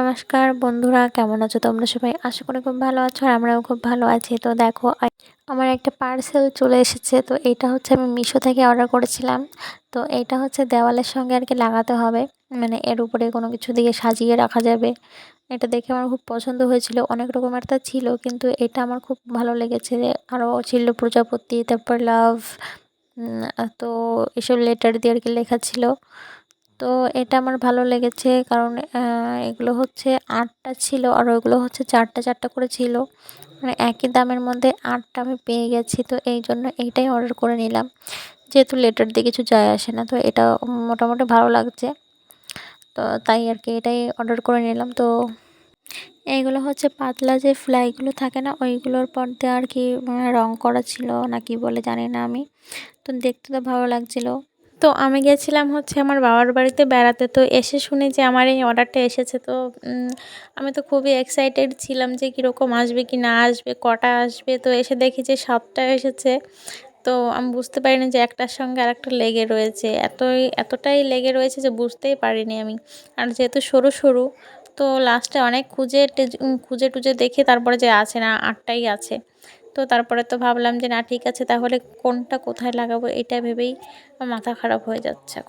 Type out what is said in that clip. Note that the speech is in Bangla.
নমস্কার বন্ধুরা, কেমন আছো তোমরা সবাই? আশা করি খুব ভালো আছো আর আমরাও খুব ভালো আছি। তো দেখো আমার একটা পার্সেল চলে এসেছে। তো এটা হচ্ছে আমি মিশো থেকে অর্ডার করেছিলাম। তো এটা হচ্ছে দেওয়ালের সঙ্গে আর কি লাগাতে হবে। মানে এর উপরে কোনো কিছু দিয়ে সাজিয়ে রাখা যাবে। এটা দেখে আমার খুব পছন্দ হয়েছিল। অনেক রকমের তা ছিল, কিন্তু এটা আমার খুব ভালো লেগেছে। আরও ছিল প্রজাপতি, তারপর লাভ তো এসব লেটার দিয়ে আর কি লেখা ছিল। তো এটা আমার ভালো লেগেছে কারণ এগুলো হচ্ছে আটটা ছিল আর ওইগুলো হচ্ছে চারটা চারটা করে ছিল। মানে একই দামের মধ্যে আটটা আমি পেয়ে গেছি, তো এই জন্য এইটাই অর্ডার করে নিলাম। যেহেতু লেটার দিয়ে কিছু যায় আসে না, তো এটা মোটামুটি ভালো লাগছে। তো তাই আর কি এটাই অর্ডার করে নিলাম। তো এইগুলো হচ্ছে পাতলা যে ফ্লাইগুলো থাকে না, ওইগুলোর পর্দে আর কি রং করা ছিল না কি বলে জানি না আমি। তো দেখতে তো ভালো লাগছিল। তো আমি গেছিলাম হচ্ছে আমার বাবার বাড়িতে বেড়াতে। তো এসে শুনি যে আমার এই অর্ডারটা এসেছে, তো আমি তো খুবই এক্সাইটেড ছিলাম যে কীরকম আসবে, কি না আসবে, কটা আসবে। তো এসে দেখি যে সাতটা এসেছে। তো আমি বুঝতে পারিনি যে একটার সঙ্গে আরেকটা লেগে রয়েছে। এতই, এতটাই লেগে রয়েছে যে বুঝতেই পারিনি আমি। আর যেহেতু সরু সরু, তো লাস্টে অনেক খুঁজে খুঁজে টুজে দেখে তারপরে যে আছে না, আটটাই আছে। তো তারপরে তো ভাবলাম যে না, ঠিক আছে, তাহলে কোনটা কোথায় লাগাবো, এটা ভেবেই মাথা খারাপ হয়ে যাচ্ছে এখন।